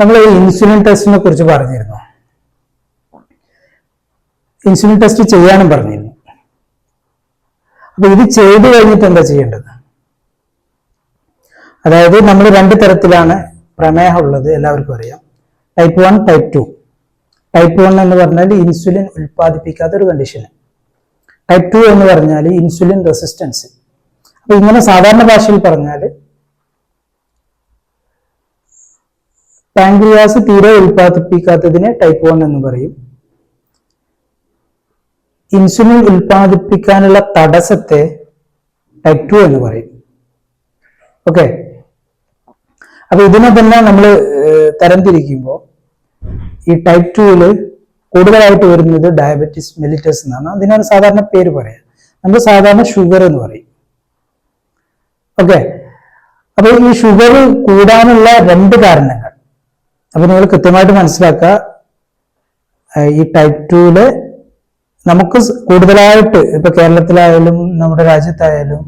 നമ്മൾ ഇൻസുലിൻ ടെസ്റ്റിനെ കുറിച്ച് പറഞ്ഞിരുന്നു. ഇൻസുലിൻ ടെസ്റ്റ് ചെയ്യാനും പറഞ്ഞിരുന്നു. അപ്പൊ ഇത് ചെയ്തു കഴിഞ്ഞിട്ട് എന്താ ചെയ്യേണ്ടത്? അതായത് നമ്മൾ രണ്ട് തരത്തിലാണ് പ്രമേഹം ഉള്ളത് എല്ലാവർക്കും അറിയാം. Type one type two type one എന്ന് പറഞ്ഞാൽ ഇൻസുലിൻ ഉൽപ്പാദിപ്പിക്കാത്ത ഒരു കണ്ടീഷൻ ടൈപ്പ് ടു എന്ന് പറഞ്ഞാൽ ഇൻസുലിൻ റെസിസ്റ്റൻസ് അപ്പൊ ഇങ്ങനെ സാധാരണ ഭാഷയിൽ പറഞ്ഞാൽ പാൻക്രിയാസ് തീരെ ഉൽപ്പാദിപ്പിക്കാത്തതിനെ ടൈപ്പ് വൺ എന്ന് പറയും. ഇൻസുലിൻ ഉൽപ്പാദിപ്പിക്കാനുള്ള തടസ്സത്തെ ടൈപ്പ് ടു എന്ന് പറയും. ഓക്കെ അപ്പൊ ഇതിനെ തന്നെ നമ്മൾ തരംതിരിക്കുമ്പോൾ ഈ ടൈപ്പ് ടുവിൽ കൂടുതലായിട്ട് വരുന്നത് ഡയബറ്റിസ് മെലിറ്റസ് എന്നാണ്. അതിനാണ് സാധാരണ പേര് പറയാം. നമ്മൾ സാധാരണ ഷുഗർ എന്ന് പറയും. ഓക്കെ അപ്പൊ ഈ ഷുഗർ കൂടാനുള്ള രണ്ട് കാരണങ്ങൾ. അപ്പൊ നിങ്ങൾ കൃത്യമായിട്ട് മനസ്സിലാക്കുക ഈ ടൈപ്പ് ടുവിൽ നമുക്ക് കൂടുതലായിട്ട് ഇപ്പൊ കേരളത്തിലായാലും നമ്മുടെ രാജ്യത്തായാലും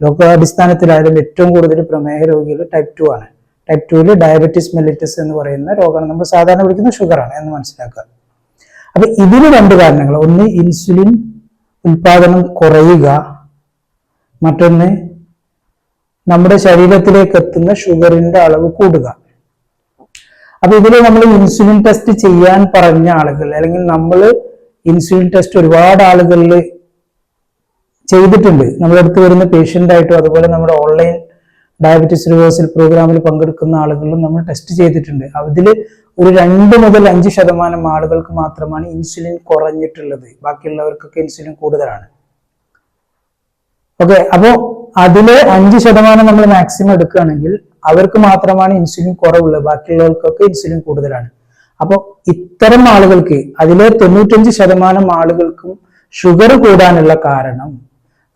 ലോക അടിസ്ഥാനത്തിലായാലും ഏറ്റവും കൂടുതൽ പ്രമേഹ രോഗികൾ ടൈപ്പ് ടു ആണ്. ടൈപ്പ് ടുവിൽ ഡയബറ്റിസ് മെലിറ്റസ് എന്ന് പറയുന്ന രോഗമാണ്. നമ്മൾ സാധാരണ വിളിക്കുന്ന ഷുഗറാണ് എന്ന് മനസ്സിലാക്കുക. അപ്പൊ ഇതിന് രണ്ട് കാരണങ്ങൾ. ഒന്ന് ഇൻസുലിൻ ഉൽപാദനം കുറയുക. മറ്റൊന്ന് നമ്മുടെ ശരീരത്തിലേക്ക് എത്തുന്ന ഷുഗറിന്റെ അളവ് കൂടുക. അപ്പൊ ഇതിൽ നമ്മൾ ഇൻസുലിൻ ടെസ്റ്റ് ചെയ്യാൻ പറഞ്ഞ ആളുകൾ അല്ലെങ്കിൽ നമ്മൾ ഇൻസുലിൻ ടെസ്റ്റ് ഒരുപാട് ആളുകളിൽ ചെയ്തിട്ടുണ്ട്. നമ്മുടെ അടുത്ത് വരുന്ന പേഷ്യന്റ് ആയിട്ടും അതുപോലെ നമ്മുടെ ഓൺലൈൻ ഡയബറ്റീസ് റിവേഴ്സൽ പ്രോഗ്രാമിൽ പങ്കെടുക്കുന്ന ആളുകളിലും നമ്മൾ ടെസ്റ്റ് ചെയ്തിട്ടുണ്ട്. അതിൽ ഒരു രണ്ട് മുതൽ അഞ്ച് ശതമാനം ആളുകൾക്ക് മാത്രമാണ് ഇൻസുലിൻ കുറഞ്ഞിട്ടുള്ളത്. ബാക്കിയുള്ളവർക്കൊക്കെ ഇൻസുലിൻ കൂടുതലാണ്. ഓക്കെ അപ്പോൾ അതിലെ അഞ്ച് ശതമാനം നമ്മൾ മാക്സിമം എടുക്കുകയാണെങ്കിൽ അവർക്ക് മാത്രമാണ് ഇൻസുലിൻ കുറവുള്ളത്. ബാക്കിയുള്ളവർക്കൊക്കെ ഇൻസുലിൻ കൂടുതലാണ്. അപ്പോൾ ഇത്തരം ആളുകൾക്ക് അതിലെ തൊണ്ണൂറ്റഞ്ച് ശതമാനം ആളുകൾക്കും ഷുഗർ കൂടാനുള്ള കാരണം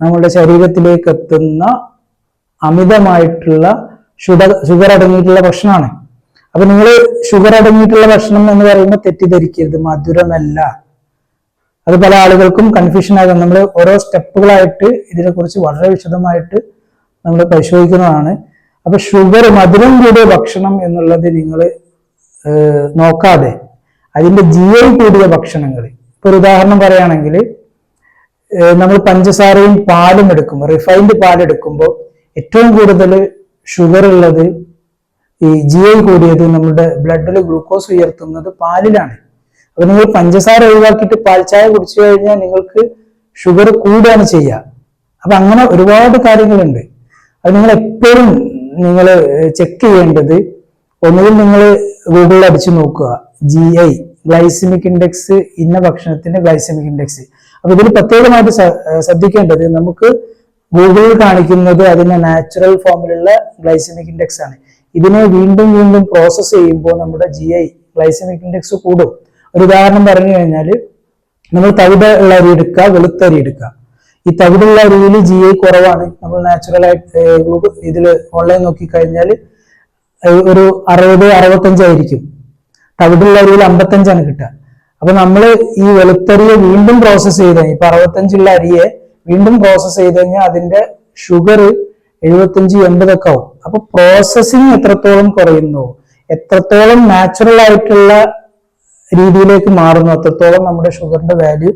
നമ്മുടെ ശരീരത്തിലേക്ക് എത്തുന്ന അമിതമായിട്ടുള്ള ഷുഗർ ഷുഗർ അടങ്ങിയിട്ടുള്ള ഭക്ഷണമാണ്. അപ്പൊ നിങ്ങൾ ഷുഗർ അടങ്ങിയിട്ടുള്ള ഭക്ഷണം എന്ന് പറയുമ്പോൾ തെറ്റിദ്ധരിക്കരുത്. മധുരമല്ല. അത് പല ആളുകൾക്കും കൺഫ്യൂഷൻ ആകും. നമ്മൾ ഓരോ സ്റ്റെപ്പുകളായിട്ട് ഇതിനെക്കുറിച്ച് വളരെ വിശദമായിട്ട് നമ്മൾ പരിശോധിക്കുന്നതാണ്. അപ്പൊ ഷുഗർ മധുരം കൂടിയ ഭക്ഷണം എന്നുള്ളത് നിങ്ങൾ നോക്കാതെ അതിന്റെ ജി ഐ കൂടിയ ഭക്ഷണങ്ങൾ ഇപ്പൊ ഉദാഹരണം പറയുകയാണെങ്കിൽ നമ്മൾ പഞ്ചസാരയും പാലും എടുക്കുമ്പോൾ റിഫൈൻഡ് പാൽ എടുക്കുമ്പോൾ ഏറ്റവും കൂടുതൽ ഷുഗർ ഉള്ളത് ഈ ജി ഐ കൂടിയത് നമ്മുടെ ബ്ലഡിൽ ഗ്ലൂക്കോസ് ഉയർത്തുന്നത് പാലിലാണ്. അപ്പൊ നിങ്ങൾ പഞ്ചസാര ഒഴിവാക്കിയിട്ട് പാൽ ചായ കുടിച്ചു കഴിഞ്ഞാൽ നിങ്ങൾക്ക് ഷുഗർ കൂടുകയാണ് ചെയ്യുക അപ്പൊ അങ്ങനെ ഒരുപാട് കാര്യങ്ങളുണ്ട്. അത് നിങ്ങൾ എപ്പോഴും നിങ്ങൾ ചെക്ക് ചെയ്യേണ്ടത് ഒന്നുകിൽ നിങ്ങൾ ഗൂഗിളിൽ അടിച്ചു നോക്കുക. ജി ഐ ഗ്ലൈസമിക് ഇൻഡെക്സ് ഇന്ന ഭക്ഷണത്തിന്റെ ഗ്ലൈസമിക് ഇൻഡെക്സ് അപ്പൊ ഇതിൽ പ്രത്യേകമായിട്ട് ശ്രദ്ധിക്കേണ്ടത് നമുക്ക് ഗൂഗിളിൽ കാണിക്കുന്നത് അതിന്റെ നാച്ചുറൽ ഫോമിലുള്ള ഗ്ലൈസമിക് ഇൻഡെക്സ് ആണ്. ഇതിനെ വീണ്ടും വീണ്ടും പ്രോസസ്സ് ചെയ്യുമ്പോൾ നമ്മുടെ ജി ഐ ഗ്ലൈസമിക് ഇൻഡെക്സ് കൂടും. ഒരു ഉദാഹരണം പറഞ്ഞു കഴിഞ്ഞാൽ നമ്മൾ തവിട ഉള്ള അരി എടുക്കുക വെളുത്തരി എടുക്കുക. ഈ തവിടുള്ള അരിയിൽ ജി ഐ കുറവാണ്. നമ്മൾ നാച്ചുറൽ ആയിട്ട് ഇതിൽ ഓൺലൈൻ നോക്കിക്കഴിഞ്ഞാൽ ഒരു അറുപത് അറുപത്തഞ്ചായിരിക്കും തവിടുള്ള അരിയിൽ അമ്പത്തഞ്ചാണ് കിട്ടുക. അപ്പൊ നമ്മൾ ഈ വെളുത്തരിയെ വീണ്ടും പ്രോസസ്സ് ചെയ്ത് കഴിഞ്ഞാൽ ഇപ്പൊ അറുപത്തഞ്ചുള്ള അരിയെ വീണ്ടും പ്രോസസ്സ് ചെയ്ത് കഴിഞ്ഞാൽ അതിന്റെ ഷുഗർ എഴുപത്തഞ്ച് എൺപതൊക്കെ ആവും. അപ്പൊ പ്രോസസ്സിങ് എത്രത്തോളം കുറയുന്നു എത്രത്തോളം നാച്ചുറൽ ആയിട്ടുള്ള രീതിയിലേക്ക് മാറുന്നു അത്രത്തോളം നമ്മുടെ ഷുഗറിന്റെ വാല്യൂ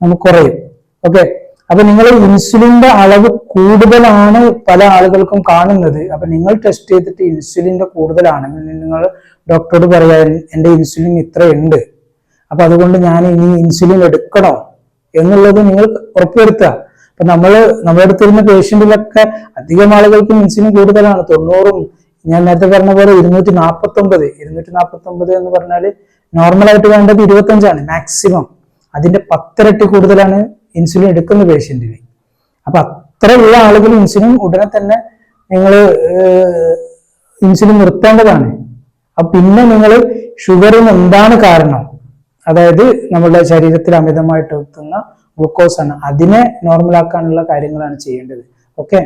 നമുക്ക് കുറയും. ഓക്കെ അപ്പൊ നിങ്ങൾ ഇൻസുലിന്റെ അളവ് കൂടുതലാണ് പല ആളുകൾക്കും കാണുന്നത്. അപ്പൊ നിങ്ങൾ ടെസ്റ്റ് ചെയ്തിട്ട് ഇൻസുലിന്റെ കൂടുതലാണെങ്കിൽ നിങ്ങൾ ഡോക്ടറോട് പറയാൻ എന്റെ ഇൻസുലിൻ ഇത്രയുണ്ട്. അപ്പൊ അതുകൊണ്ട് ഞാൻ ഇനി ഇൻസുലിൻ എടുക്കണോ? എന്നുള്ളത് നിങ്ങൾ ഉറപ്പുവരുത്തുക. അപ്പൊ നമ്മൾ നമ്മുടെ അടുത്തിരുന്ന പേഷ്യന്റിലൊക്കെ അധികം ആളുകൾക്കും ഇൻസുലിൻ കൂടുതലാണ്. തൊണ്ണൂറും ഞാൻ നേരത്തെ പറഞ്ഞ പോലെ ഇരുന്നൂറ്റി നാൽപ്പത്തി ഒമ്പത് ഇരുന്നൂറ്റി നാൽപ്പത്തി ഒമ്പത് എന്ന് പറഞ്ഞാൽ നോർമലായിട്ട് വേണ്ടത് ഇരുപത്തഞ്ചാണ് മാക്സിമം അതിന്റെ പത്തിരട്ടി കൂടുതലാണ് ഇൻസുലിൻ എടുക്കുന്ന പേഷ്യന്റിന് അപ്പൊ അത്രയുള്ള ആളുകൾ ഇൻസുലിൻ ഉടനെ തന്നെ നിങ്ങൾ ഇൻസുലിൻ നിർത്തേണ്ടതാണ്. അപ്പൊ പിന്നെ നിങ്ങൾ ഷുഗറിന് എന്താണ് കാരണം? അതായത് നമ്മുടെ ശരീരത്തിൽ അമിതമായിട്ട് എത്തുന്ന ഗ്ലൂക്കോസ് ആണ്. അതിനെ നോർമലാക്കാനുള്ള കാര്യങ്ങളാണ് ചെയ്യേണ്ടത്. ഓക്കെ